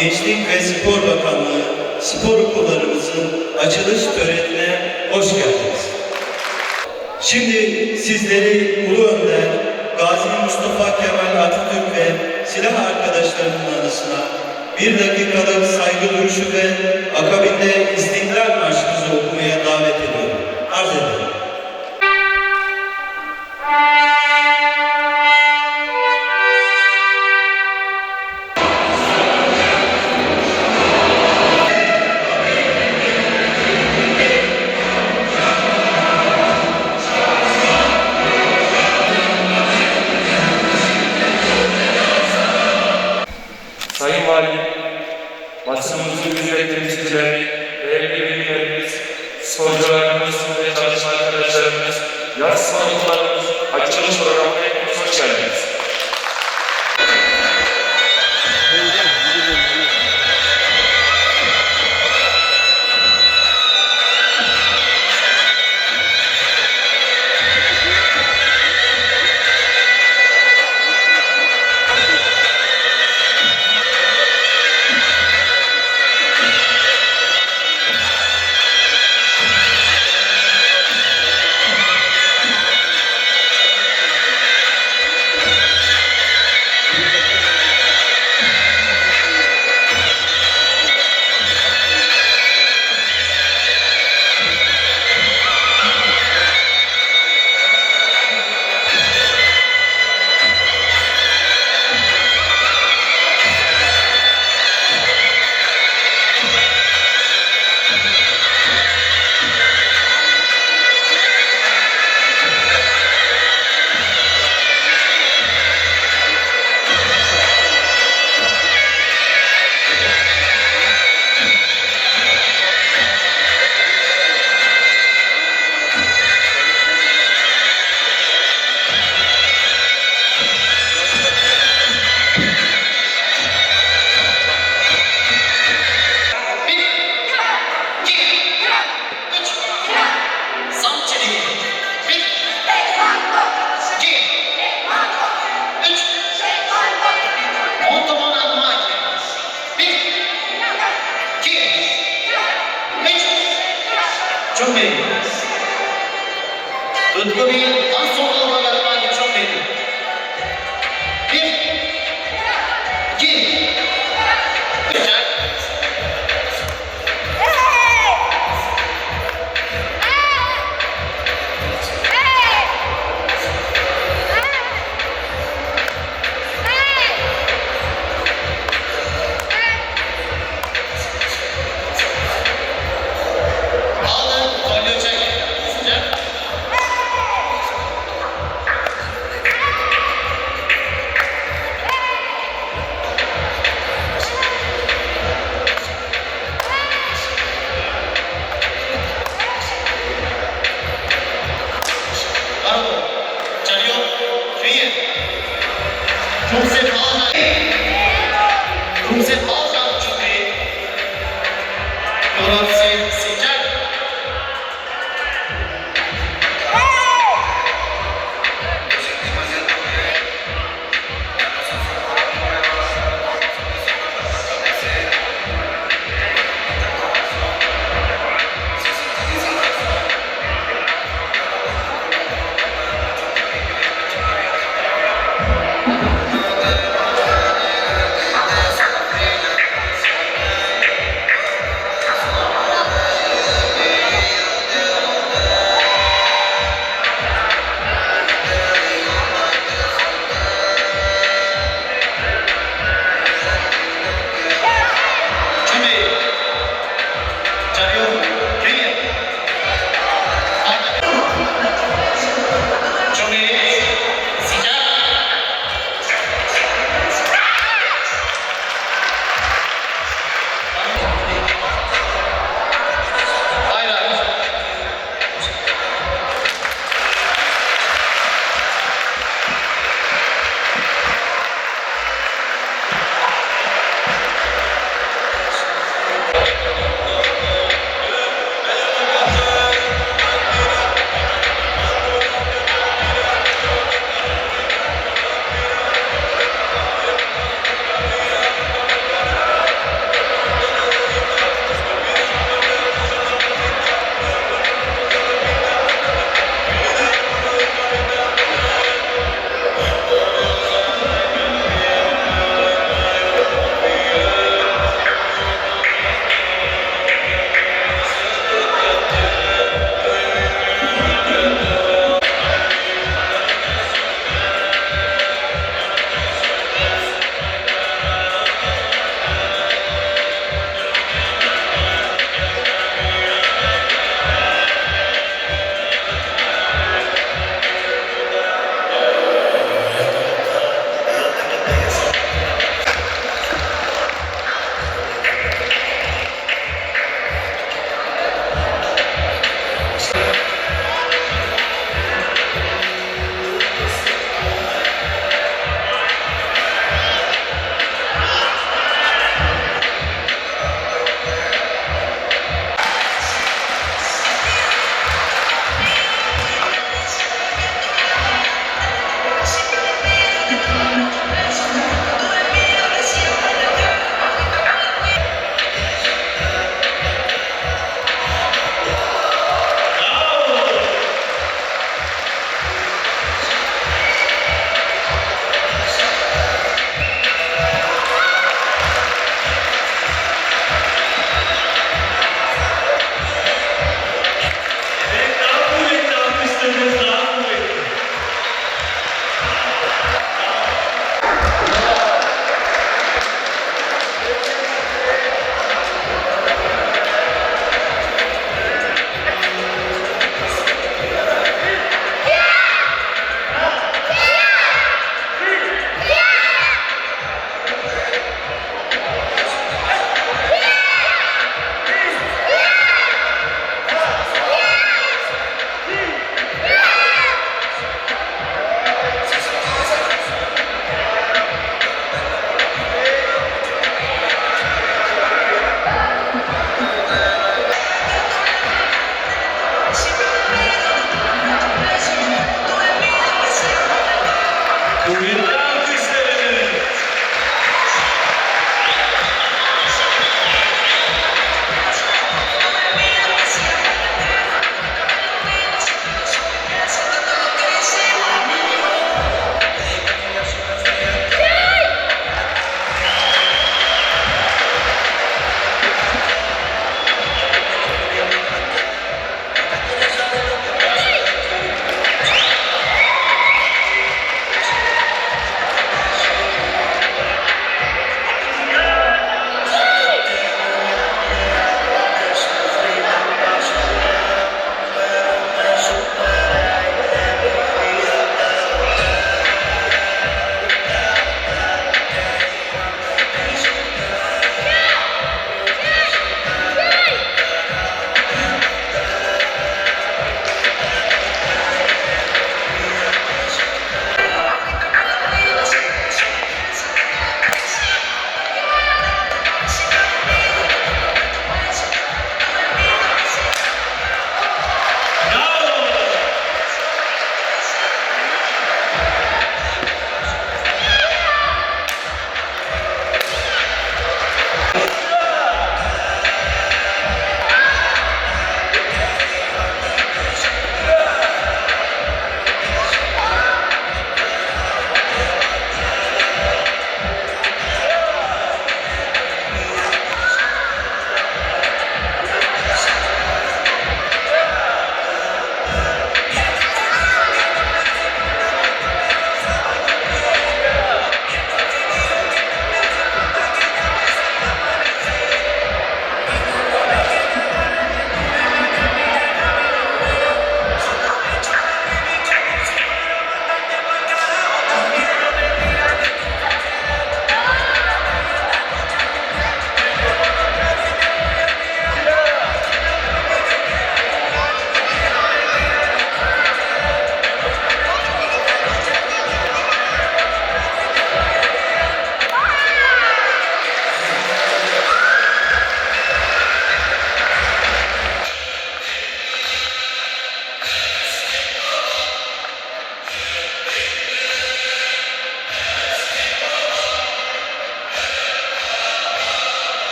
Gençlik ve Spor Bakanlığı spor okullarımızın açılış törenine hoş geldiniz. Şimdi sizleri Ulu Önder, Gazi Mustafa Kemal Atatürk ve silah arkadaşlarının anısına bir dakikalık saygı duruşu ve akabinde İstiklal Marşımızı okumaya davet 准备，准备，放松。Peace. David.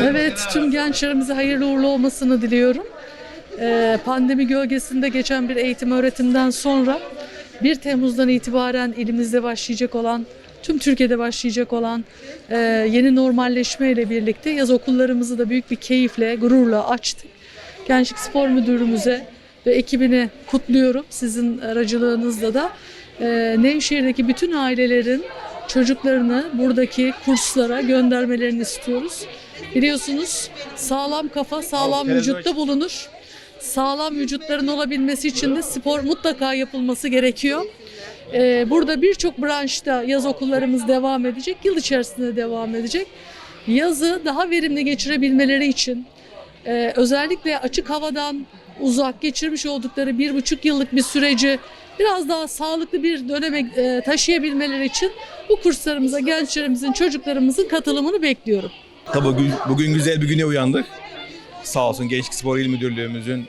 Evet, tüm gençlerimize hayırlı uğurlu olmasını diliyorum. Ee, pandemi gölgesinde geçen bir eğitim öğretimden sonra 1 Temmuz'dan itibaren ilimizde başlayacak olan, tüm Türkiye'de başlayacak olan e, yeni normalleşme ile birlikte yaz okullarımızı da büyük bir keyifle, gururla açtık. Gençlik Spor Müdürümüze ve ekibini kutluyorum. Sizin aracılığınızla da e, Nevşehir'deki bütün ailelerin çocuklarını buradaki kurslara göndermelerini istiyoruz. Biliyorsunuz sağlam kafa sağlam vücutta bulunur. Sağlam vücutların olabilmesi için de spor mutlaka yapılması gerekiyor. Ee, burada birçok branşta yaz okullarımız devam edecek, yıl içerisinde devam edecek. Yazı daha verimli geçirebilmeleri için e, özellikle açık havadan uzak geçirmiş oldukları bir buçuk yıllık bir süreci biraz daha sağlıklı bir döneme e, taşıyabilmeleri için bu kurslarımıza gençlerimizin, çocuklarımızın katılımını bekliyorum. Tabii bugün, bugün güzel bir güne uyandık. Sağ olsun Gençlik Spor İl Müdürlüğümüzün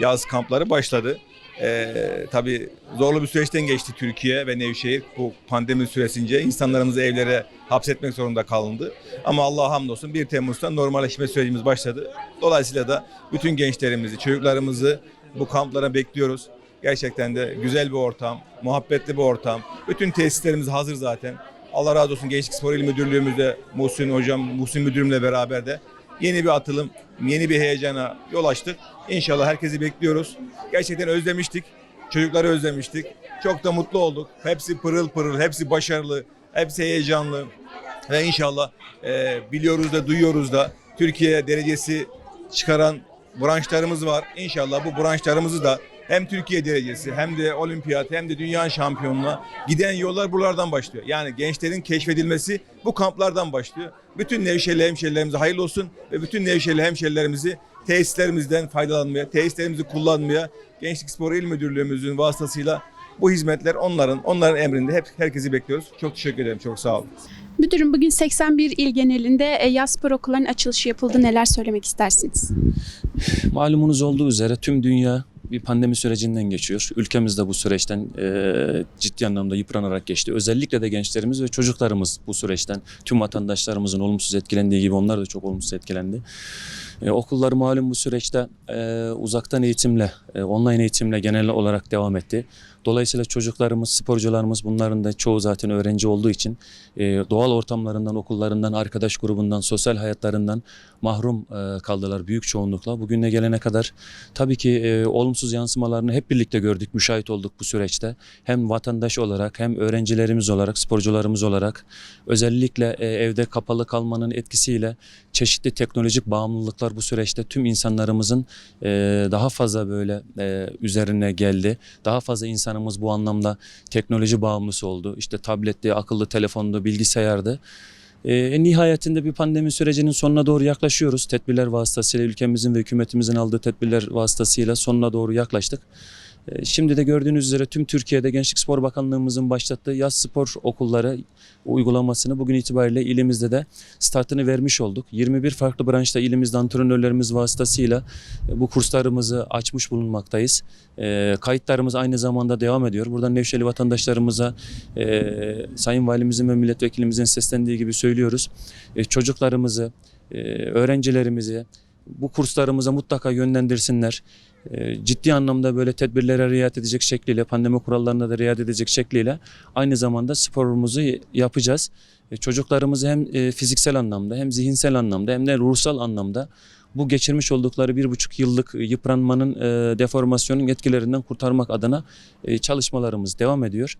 yaz kampları başladı. Ee, tabii zorlu bir süreçten geçti Türkiye ve Nevşehir. Bu pandemi süresince insanlarımızı evlere hapsetmek zorunda kalındı. Ama Allah'a hamdolsun 1 Temmuz'dan normalleşme sürecimiz başladı. Dolayısıyla da bütün gençlerimizi, çocuklarımızı bu kamplara bekliyoruz. Gerçekten de güzel bir ortam, muhabbetli bir ortam. Bütün tesislerimiz hazır zaten. Allah razı olsun Gençlik Spor İl Müdürlüğümüzde Muhsin Hocam, Muhsin Müdürümle beraber de yeni bir atılım, yeni bir heyecana yol açtık. İnşallah herkesi bekliyoruz. Gerçekten özlemiştik. Çocukları özlemiştik. Çok da mutlu olduk. Hepsi pırıl pırıl, hepsi başarılı, hepsi heyecanlı. Ve inşallah e, biliyoruz da duyuyoruz da Türkiye derecesi çıkaran branşlarımız var. İnşallah bu branşlarımızı da hem Türkiye derecesi hem de olimpiyat hem de dünya şampiyonluğuna giden yollar buralardan başlıyor. Yani gençlerin keşfedilmesi bu kamplardan başlıyor. Bütün Nevşehirli hemşerilerimize hayırlı olsun ve bütün Nevşehirli hemşerilerimizi tesislerimizden faydalanmaya, tesislerimizi kullanmaya Gençlik Spor İl Müdürlüğümüzün vasıtasıyla bu hizmetler onların onların emrinde hep herkesi bekliyoruz. Çok teşekkür ederim. Çok sağ olun. Müdürüm bugün 81 il genelinde e, yaz spor okullarının açılışı yapıldı. Neler söylemek istersiniz? Malumunuz olduğu üzere tüm dünya bir pandemi sürecinden geçiyor. Ülkemiz de bu süreçten e, ciddi anlamda yıpranarak geçti. Özellikle de gençlerimiz ve çocuklarımız bu süreçten tüm vatandaşlarımızın olumsuz etkilendiği gibi onlar da çok olumsuz etkilendi. E, okullar malum bu süreçte e, uzaktan eğitimle, e, online eğitimle genel olarak devam etti. Dolayısıyla çocuklarımız, sporcularımız bunların da çoğu zaten öğrenci olduğu için e, doğal ortamlarından, okullarından, arkadaş grubundan, sosyal hayatlarından mahrum e, kaldılar büyük çoğunlukla. Bugüne gelene kadar tabii ki e, olumsuz yansımalarını hep birlikte gördük, müşahit olduk bu süreçte. Hem vatandaş olarak hem öğrencilerimiz olarak, sporcularımız olarak özellikle e, evde kapalı kalmanın etkisiyle çeşitli teknolojik bağımlılıklar bu süreçte tüm insanlarımızın e, daha fazla böyle e, üzerine geldi. Daha fazla insanımız bu anlamda teknoloji bağımlısı oldu. İşte tabletti, akıllı telefondu, bilgisayardı. E, nihayetinde bir pandemi sürecinin sonuna doğru yaklaşıyoruz. Tedbirler vasıtasıyla ülkemizin ve hükümetimizin aldığı tedbirler vasıtasıyla sonuna doğru yaklaştık. E, Şimdi de gördüğünüz üzere tüm Türkiye'de Gençlik Spor Bakanlığımızın başlattığı yaz spor okulları uygulamasını bugün itibariyle ilimizde de startını vermiş olduk. 21 farklı branşta ilimizde antrenörlerimiz vasıtasıyla e, bu kurslarımızı açmış bulunmaktayız. E, kayıtlarımız aynı zamanda devam ediyor. Buradan Nevşehirli vatandaşlarımıza e, Sayın Valimizin ve milletvekilimizin seslendiği gibi söylüyoruz. E, çocuklarımızı, öğrencilerimizi bu kurslarımıza mutlaka yönlendirsinler. E, ciddi anlamda böyle tedbirlere riayet edecek şekliyle, pandemi kurallarına da riayet edecek şekliyle aynı zamanda sporumuzu yapacağız. E, Çocuklarımızı hem e, fiziksel anlamda hem zihinsel anlamda hem de ruhsal anlamda bu geçirmiş oldukları bir buçuk yıllık yıpranmanın, e, deformasyonun etkilerinden kurtarmak adına e, çalışmalarımız devam ediyor.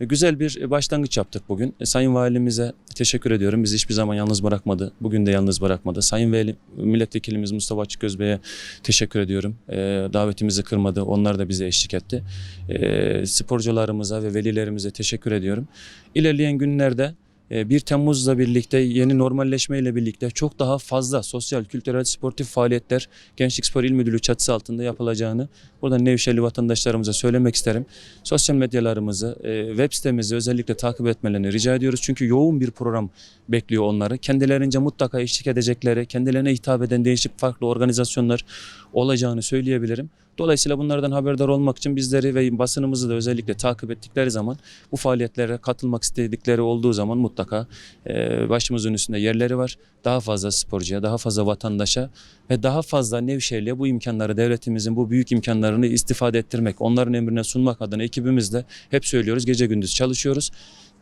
E, Güzel bir başlangıç yaptık bugün. E, Sayın Valimize teşekkür ediyorum. Bizi hiçbir zaman yalnız bırakmadı. Bugün de yalnız bırakmadı. Sayın Veli, Milletvekilimiz Mustafa Açıkgöz Bey'e teşekkür ediyorum. E, davetimizi kırmadı. Onlar da bize eşlik etti. E, sporcularımıza ve velilerimize teşekkür ediyorum. İlerleyen günlerde e, 1 Temmuz'la birlikte yeni normalleşmeyle birlikte çok daha fazla sosyal, kültürel, sportif faaliyetler Gençlik Spor İl Müdürlüğü çatısı altında yapılacağını buradan Nevşehirli vatandaşlarımıza söylemek isterim. Sosyal medyalarımızı, e, web sitemizi özellikle takip etmelerini rica ediyoruz. Çünkü yoğun bir program bekliyor onları. Kendilerince mutlaka eşlik edecekleri, kendilerine hitap eden değişik farklı organizasyonlar olacağını söyleyebilirim. Dolayısıyla bunlardan haberdar olmak için bizleri ve basınımızı da özellikle takip ettikleri zaman bu faaliyetlere katılmak istedikleri olduğu zaman mutlaka e, başımızın üstünde yerleri var. Daha fazla sporcuya, daha fazla vatandaşa ve daha fazla Nevşehirli'ye bu imkanları, devletimizin bu büyük imkanlarını istifade ettirmek, onların emrine sunmak adına ekibimizle hep söylüyoruz, gece gündüz çalışıyoruz.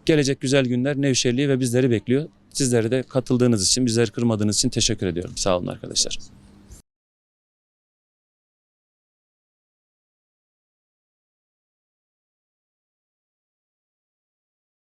Gelecek güzel günler Nevşehirli'yi ve bizleri bekliyor. Sizlere de katıldığınız için, bizleri kırmadığınız için teşekkür ediyorum. Sağ olun arkadaşlar.